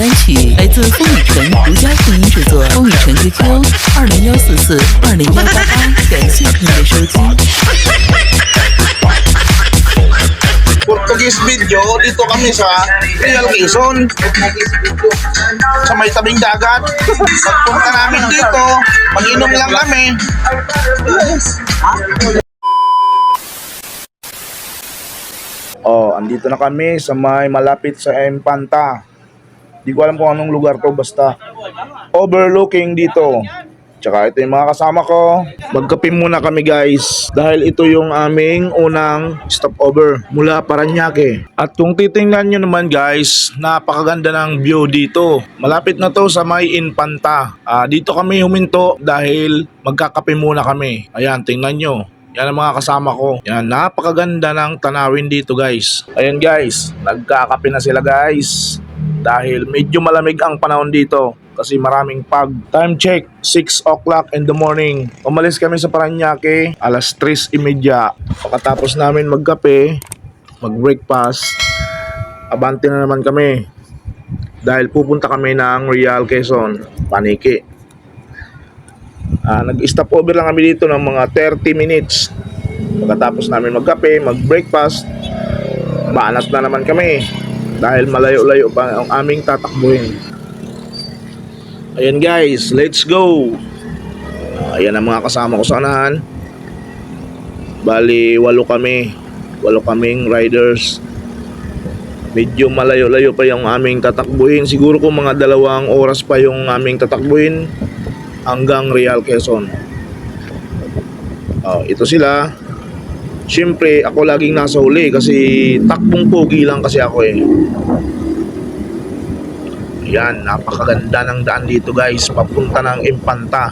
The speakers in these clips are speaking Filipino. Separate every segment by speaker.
Speaker 1: 单曲来自风雨城独家录音制作，风雨城 QQ 二零幺四四二零幺八八，感谢您的收听。
Speaker 2: Portuguese video, dito kami sa Real Quezon. Sa may tabing dagat. Pagpunta namin dito, mag-inom lang kami. Oh, andito na kami sa may malapit sa Empanta. Di ko alam kung anong lugar to, basta overlooking dito. Tsaka ito yung mga kasama ko. Magkape muna kami guys. Dahil ito yung aming unang stopover mula Paranaque. At kung titingnan nyo naman guys, napakaganda ng view dito. Malapit na to sa may Infanta. Ah, dito kami huminto dahil magkakape muna kami. Ayan, tingnan nyo. Yan ang mga kasama ko. Yan, napakaganda ng tanawin dito guys. Ayan guys, nagkakape na sila guys. Dahil medyo malamig ang panahon dito kasi maraming pag. Time check, 6 o'clock in the morning. Umalis kami sa Paranaque, alas 3.30. Pagkatapos namin magkape, mag-breakfast, abante na naman kami. Dahil pupunta kami ng Real Quezon, Paniki. Ah, nag-stop over lang kami dito ng mga 30 minutes. Pagkatapos namin magkape, mag-breakfast, banat na naman kami. Dahil malayo-layo pa ang aming tatakbuhin. Ayan guys, let's go! Ayan ang mga kasama ko sa anahan. Bali, walo kami. Walo kaming riders. Medyo malayo-layo pa yung aming tatakbuhin. Siguro kung mga dalawang oras pa yung aming tatakbuhin hanggang Real Quezon. Oh, ito sila. Siyempre, ako laging nasa huli kasi takbong pogi lang kasi ako eh. Yan, napakaganda ng daan dito guys, papunta ng Impanta.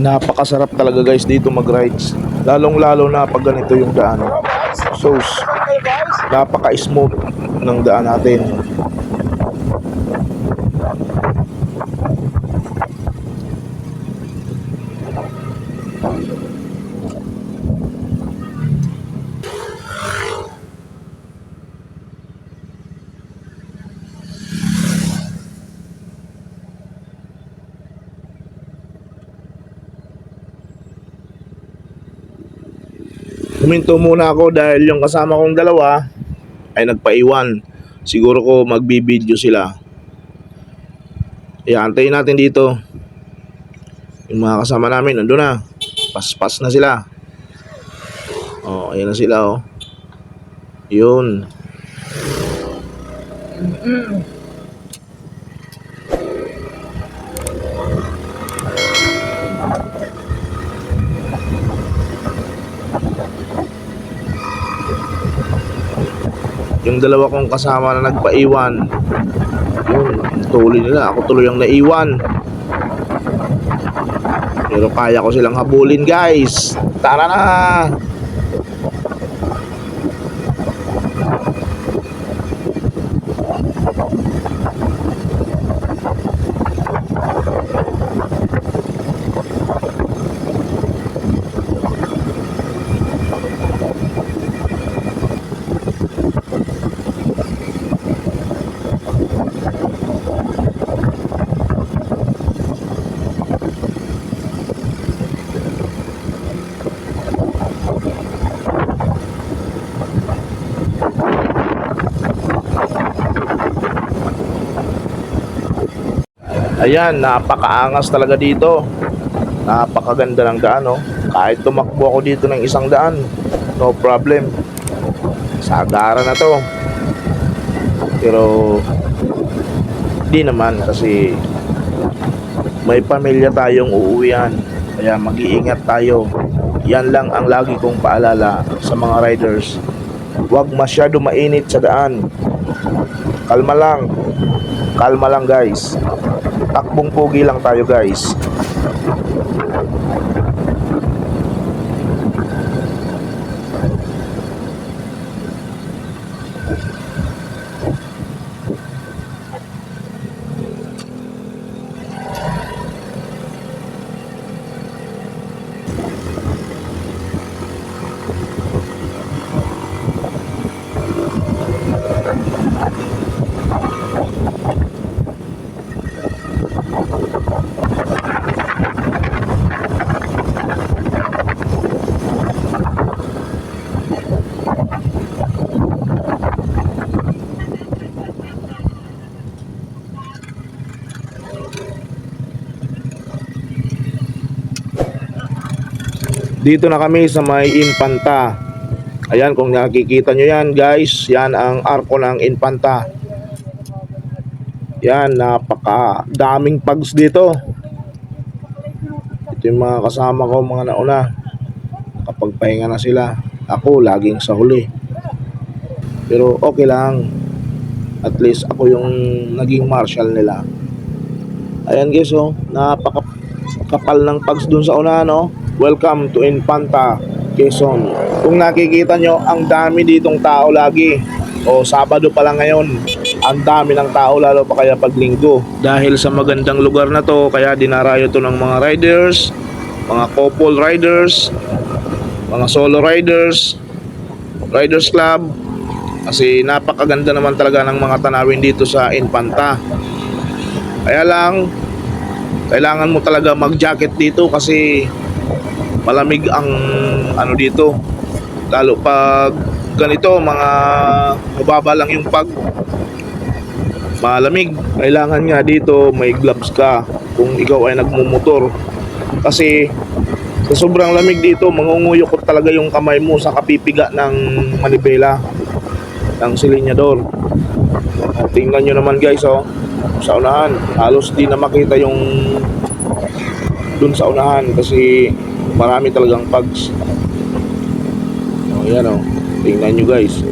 Speaker 2: Napakasarap talaga guys dito mag-rides. Lalong lalo na pag ganito yung daan. So, s- napaka-smooth ng daan natin. Huminto muna ako dahil yung kasama kong dalawa ay nagpaiwan. Siguro ko magbibideo sila. Iantayin natin dito. Yung mga kasama namin nandun na. Paspas na sila. Oh, ayan na sila oh. Yun. Yung dalawa kong kasama na nagpaiwan. Yun, tuloy nila. Ako tuloy ang naiwan. Pero kaya ko silang habulin guys. Tara na! Ayan, napakaangas talaga dito. Napakaganda ng daan, no? Kahit tumakbo ako dito ng isang daan, no problem. Sagara na to. Pero, di naman kasi may pamilya tayong uuwian. Kaya mag-iingat tayo. Yan lang ang lagi kong paalala sa mga riders. Huwag masyado mainit sa daan. Kalma lang. Kalma lang guys. Takbong pogi lang tayo guys. Dito na kami sa may Infanta. Ayan, kung nakikita nyo yan guys, yan ang arko ng Infanta. Yan, napaka daming pags dito. Ito yung mga kasama ko, mga nauna. Kapag pahinga na sila, ako laging sa huli. Pero okay lang. At least ako yung naging marshal nila. Ayan guys, oh, napaka kapal ng pags dun sa una, no? Welcome to Infanta, Quezon. Kung nakikita nyo, ang dami ditong tao lagi. O Sabado pa lang ngayon, ang dami ng tao lalo pa kaya pag linggo. Dahil sa magandang lugar na to, kaya dinarayo to ng mga riders, mga couple riders, mga solo riders, riders club. Kasi napakaganda naman talaga ng mga tanawin dito sa Infanta. Kaya lang, kailangan mo talaga mag-jacket dito kasi malamig ang ano dito. Lalo pag ganito mga mababa lang yung pag. Malamig. Kailangan nga dito may gloves ka kung ikaw ay nagmumotor. Kasi sa sobrang lamig dito mangunguyok talaga yung kamay mo sa kapipiga ng manibela ng silinyador. Tingnan nyo naman guys oh. Sa unahan halos di na makita yung dun sa unahan kasi marami talagang pugs. O yan o. Tingnan nyo guys.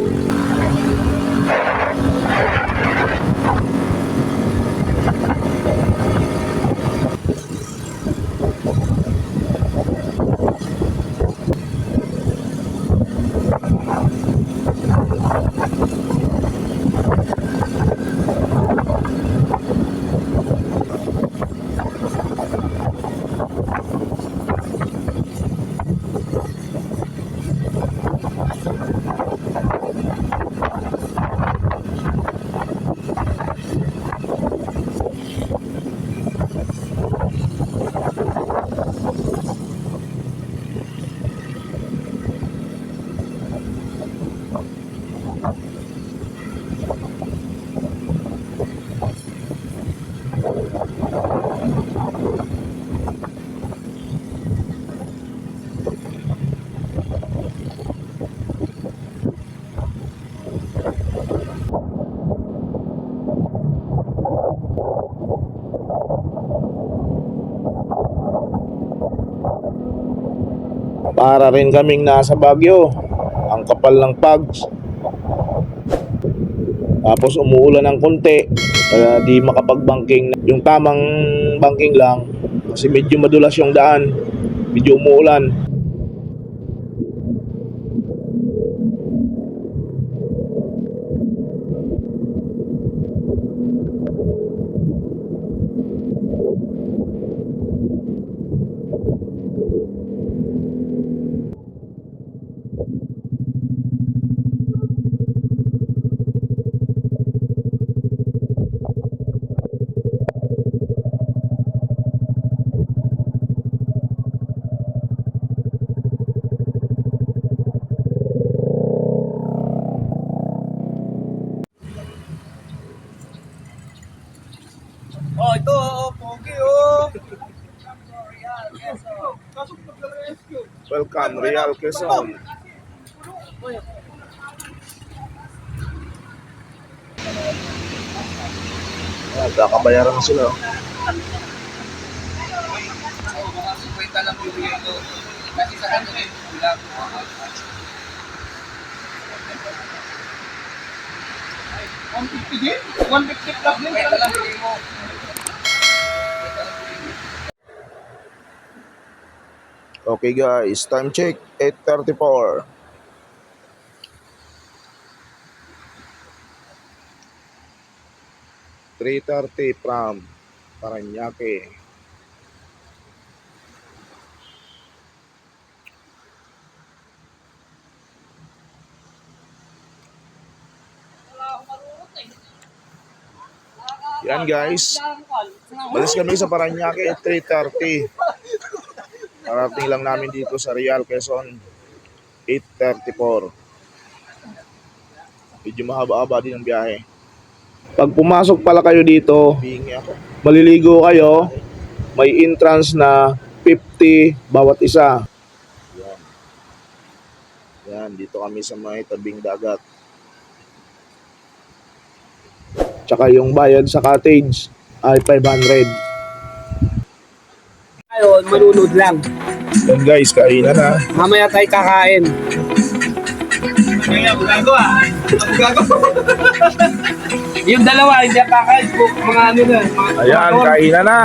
Speaker 2: Para rin kaming nasa Baguio. Ang kapal ng pugs. Tapos umuulan ng konti. Kaya di makapag-banking. Yung tamang banking lang. Kasi medyo madulas yung daan. Medyo umuulan. Real Quezon. Ah, kakabayaran na sila. oh.
Speaker 3: Mga 50 lang yung yelo. Kasi sa kanya yung kulang. One fifty din? One fifty plus din. Kaya lang bigay mo.
Speaker 2: Okay guys, time check, 8.34. Three thirty from Paranaque. Yan guys, Balis kami sa Paranaque at 3.30. Parating lang namin dito sa Real Quezon 8.34. Medyo mahaba-haba din ang biyahe. Pag pumasok pala kayo dito, maliligo kayo, may entrance na 50 bawat isa. Yan. Yan, dito kami sa may tabing dagat. Tsaka yung bayad sa cottage ay 500.
Speaker 3: Ayun, manunod lang.
Speaker 2: Yan guys, kainan na.
Speaker 3: Mamaya tayo kakain. Kaya, gago ah. Gago. yung dalawa, hindi kakain. Mga ano na. Mga
Speaker 2: Ayan, kainan na.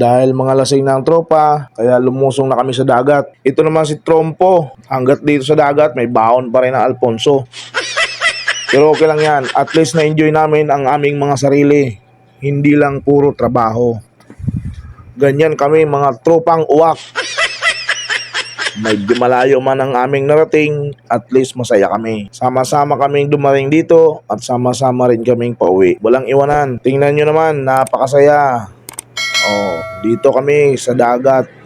Speaker 2: Dahil mga lasing na ang tropa, kaya lumusong na kami sa dagat. Ito naman si Trompo. Hanggat dito sa dagat, may baon pa rin ang Alfonso. Pero okay lang yan. At least na-enjoy namin ang aming mga sarili. Hindi lang puro trabaho. Ganyan kami mga tropang uwak. Medyo malayo man ang aming narating, at least masaya kami. Sama-sama kaming dumating dito at sama-sama rin kaming pauwi. Walang iwanan. Tingnan nyo naman, napakasaya. Oh, dito kami sa dagat.